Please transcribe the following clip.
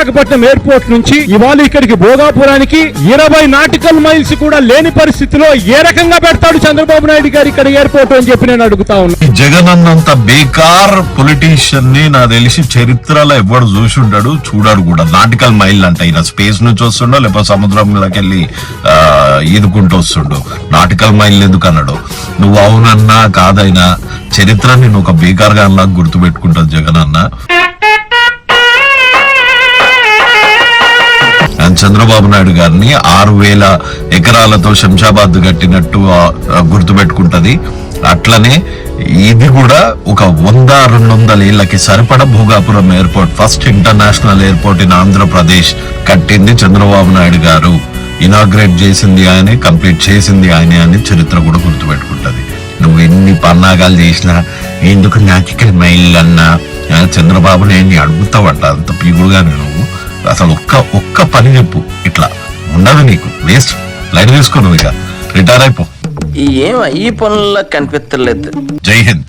Visakhapatnam airport నుంచి ఇవాళ ఇక్కడికి భోగాపురానికి ఇరవై నాటికల్ మైల్స్ కూడా లేని పరిస్థితిలో ఏ రకంగా పెడతాడు చంద్రబాబు నాయుడు గారు ఇక్కడ ఎయిర్పోర్ట్ అని చెప్పి నేను అడుగుతా ఉన్నా. జగన్ అన్నంత బేకార్ పొలిటీషియన్ని నా తెలిసి చరిత్రలో ఎవడు చూసి ఉంటాడు చూడాడు కూడా. నాటికల్ మైల్ అంట. ఈయన స్పేస్ నుంచి వస్తుండో లేకపోతే సముద్రంలోకి వెళ్ళి ఈదుకుంటూ వస్తుండో. నాటికల్ మైల్ ఎందుకు అన్నాడు? నువ్వు అవునన్నా కాదైనా చరిత్ర నేను ఒక బేకార్గా అలా గుర్తు పెట్టుకుంటాను జగన్ అన్న చంద్రబాబు నాయుడు గారిని ఆరు వేల ఎకరాలతో శంషాబాద్ కట్టినట్టు గుర్తుపెట్టుకుంటది. అట్లనే ఇది కూడా ఒక వంద రెండు వందల ఏళ్ళకి సరిపడ Bhogapuram airport first international airport in Andhra Pradesh కట్టింది చంద్రబాబు నాయుడు గారు. ఇనాగ్రేట్ చేసింది ఆయనే కంప్లీట్ చేసింది ఆయనే అని చరిత్ర కూడా గుర్తుపెట్టుకుంటది. నువ్వు ఎన్ని పన్నాగాలు చేసినా ఎందుకు నాటికల్ మైల్ అన్నా చంద్రబాబు నేను అడుగుతావంట అంత పీగుడుగా నువ్వు. అసలు ఒక్క పని చెప్పు ఇట్లా. ఉండదు నీకు వేస్ట్ లైట్ తీసుకున్నావు ఇక. రిటైర్ అయిపో. ఏం ఈ పనుల్లో కనిపించలేదు జై హింద్.